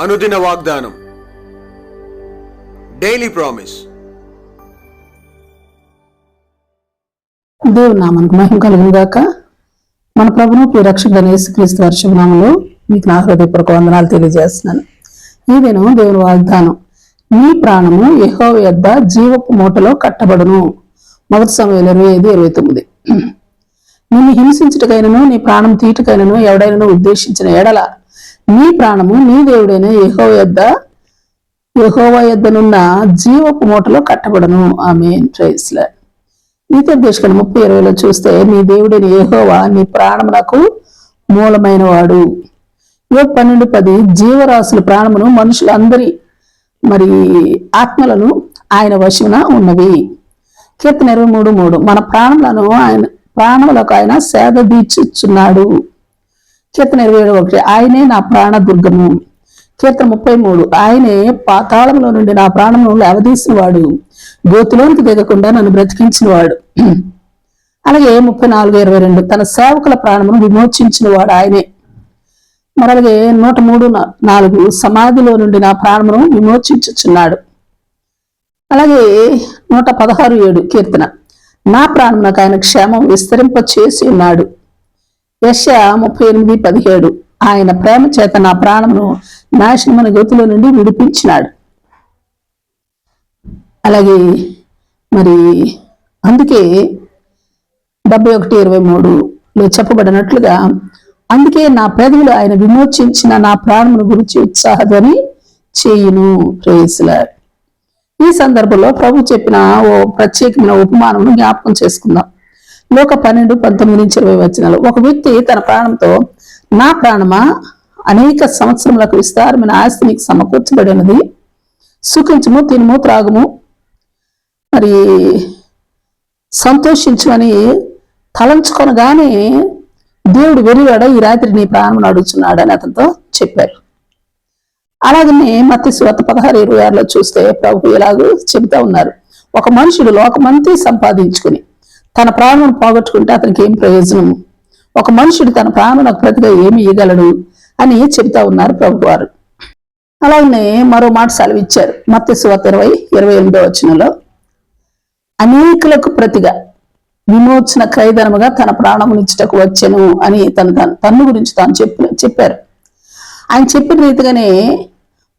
అనుదిన వాగ్దానం. Daily promise దేవుని నామానికి మహిమ కలుగును మన ప్రభును ప్రియ రక్షకుడైన యేసుక్రీస్తు వారి మీకు నా హృదయపూర్వక వందనాలు తెలియజేస్తున్నాను. ఈ దినం దేవుని వాగ్దానం. నీ ప్రాణము యహో యొద్ద జీవపు మూటలో కట్టబడును. మొదటి సమయంలో ఇరవై ఐదు ఇరవై తొమ్మిది. నిన్ను హింసించుటకైనను నీ ప్రాణం తీటుకైనను ఎవడైనను ఉద్దేశించిన ఎడల నీ ప్రాణము నీ దేవుడైన యహో యొద్ద యహోవ యొద్దనున్న జీవపు మూటలో కట్టబడును. ఆమె ట్రైస్లర్ నీతోపదేశకుడు ముప్పై ఇరవైలో చూస్తే నీ దేవుడిని యెహోవా నీ ప్రాణమునకు మూలమైన వాడు యోగ పన్నెండు పది జీవరాశుల ప్రాణమును మనుషులందరి మరి ఆత్మలను ఆయన వశమున ఉన్నవి. కీర్తన ఇరవై మూడు మూడు మన ప్రాణములను ఆయన ప్రాణములకు ఆయన సేద తీర్చుచున్నాడు. కీర్తన ఇరవై ఏడు ఒకటి ఆయనే నా ప్రాణ దుర్గము కీర్తన ముప్పై మూడు ఆయనే పాతాళంలో నుండి నా ప్రాణము లేవదీసినవాడు. గోతులోనికి దిగకుండా నన్ను బ్రతికించినవాడు. అలాగే ముప్పై నాలుగు ఇరవై రెండు తన సేవకుల ప్రాణమును విమోచించినవాడు ఆయనే. మరలాగే నూట మూడు నాలుగు సమాధిలో నుండి నా ప్రాణమును విమోచించుచున్నాడు. అలాగే నూట పదహారు ఏడు కీర్తన. నా ప్రాణమునకు ఆయన క్షేమం విస్తరింప చేసి ఉన్నాడు. యశ ముప్పై ఎనిమిది పదిహేడు. ఆయన ప్రేమ చేత నా ప్రాణమును నాశనమైన గతిలో నుండి విడిపించినాడు. అలాగే మరి అందుకే డెబ్బై ఒకటి ఇరవై మూడులో చెప్పబడినట్లుగా అందుకే నా పెదవులు ఆయన విమోచించిన నా ప్రాణమును గురించి ఉత్సాహధ్వని చేయును. ప్రేయసులాడ్ ఈ సందర్భంలో ప్రభు చెప్పిన ఓ ప్రత్యేకమైన ఉపమానమును జ్ఞాపకం చేసుకుందాం. లోక పన్నెండు పంతొమ్మిది నుంచి ఇరవై వచనాలు. ఒక వ్యక్తి తన ప్రాణంతో నా ప్రాణమా? అనేక సంవత్సరములకు విస్తారమైన ఆస్తి నీకు సమకూర్చబడినది సుఖించము తినుము త్రాగుము మరి సంతోషించమని తలంచుకొనగానే దేవుడు వెరివాడ ఈ రాత్రి నీ ప్రాణం అడుగుతున్నాడు అని అతనితో చెప్పారు అలాగనే మత్తి స్వాత పదహారు ఇరవై ఆరులో చూస్తే ప్రభు ఇలాగూ చెబుతా ఉన్నారు. ఒక మనుషుడు లోకమంతా సంపాదించుకుని తన ప్రాణం పోగొట్టుకుంటే అతనికి ఏం ప్రయోజనం? ఒక మనుషుడు తన ప్రాణులకు ప్రతిగా ఏమి ఇవ్వగలడు అని చెబుతా ఉన్నారు ప్రభువారు. అలాగనే మరో మాట సెలవిచ్చారు. మత్స్యవత ఇరవై ఇరవై ఎనిమిదో వచనంలో. అనేకులకు ప్రతిగా విమోచన క్రైదనముగా తన ప్రాణమునిచ్చుటకు వచ్చెను అని తన తన్ను గురించి తాను చెప్పి చెప్పారు. ఆయన చెప్పిన రీతిగానే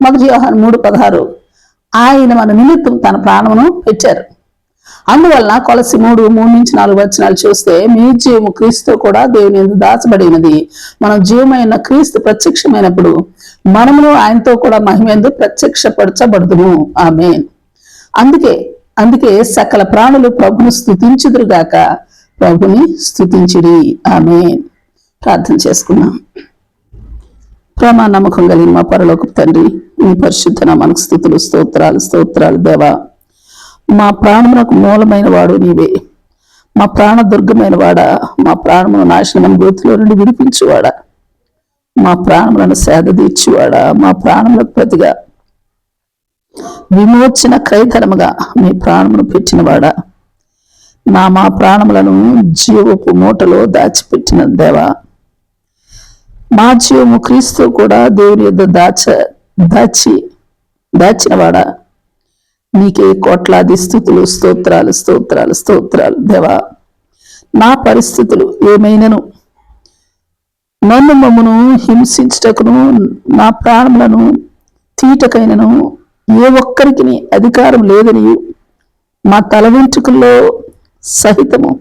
మొదటి వ్యవహారం మూడు పదహారు ఆయన మన నిమిత్తం తన ప్రాణమును పెట్టారు. అందువలన కొలసి మూడు మూడు నుంచి నాలుగు వచనాలు చూస్తే మీ జీవము క్రీస్తు కూడా దేవుని యందు దాచబడినది. మనం జీవమైన క్రీస్తు ప్రత్యక్షమైనప్పుడు మనమును ఆయనతో కూడా మహిమేందు ప్రత్యక్షపరచబడుదుము. ఆమె అందుకే అందుకే సకల ప్రాణులు ప్రభును స్థుతించుదురుగాక ప్రభుని స్థుతించిడి ఆమె ప్రార్థన చేసుకున్నాం ప్రేమ నమ్మకం కలిగిన మా పరలోకి తండ్రి నీ పరిశుద్ధ మనకు స్థుతులు స్తోత్రాలు స్తోత్రాలు దేవా. మా ప్రాణమునకు మూలమైన వాడు నీవే. మా ప్రాణ దుర్గమైన వాడా మా ప్రాణమును నాశనమైన గోతిలో నుండి విడిపించువాడా. మా ప్రాణములను సేద తీర్చువాడా మా ప్రాణములకు ప్రతిగా. విమోచన క్రైతరముగా మీ ప్రాణమును పెట్టినవాడా. నా మా ప్రాణములను జీవపు మూటలో దాచిపెట్టిన దేవా. మా జీవము క్రీస్తు కూడా దేవుని యొద్ద దాచ దాచి దాచినవాడా. నీకే కోట్లాది స్థుతులు స్తోత్రాలు స్తోత్రాలు స్తోత్రాలు. దేవా నా పరిస్థితులు ఏమైనను? నన్ను మమ్మను హింసించుటకును నా ప్రాణములను తీటకైనను ఏ ఒక్కరికి అధికారం లేదని మా తల వెంట్రుకల్లో సహితము.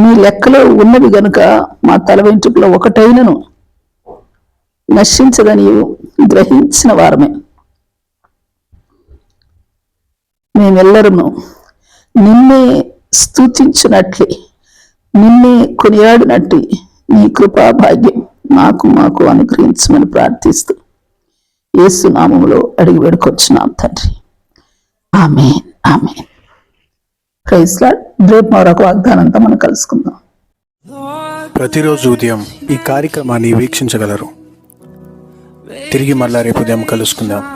మీ లెక్కలో ఉన్నవి గనుక మా తల వెంట్రుకలో ఒకటైనను. నశించదని గ్రహించిన వారమే. మేమెల్లరము నిన్నే స్తుతించినట్లే నిన్నే కొనియాడినట్టు నీ కృపా భాగ్యం మాకు మాకు అనుగ్రహించమని ప్రార్థిస్తూ ఏసునామంలో అడిగి వేడుకొచ్చున్నాం తండ్రి. ఆమె ఆమె ప్రైజ్ రేపు మరొక వాగ్దానంతో మనం కలుసుకుందాం. ప్రతిరోజు ఉదయం ఈ కార్యక్రమాన్ని వీక్షించగలరు. తిరిగి మళ్ళా రేపు ఉదయం కలుసుకుందాం.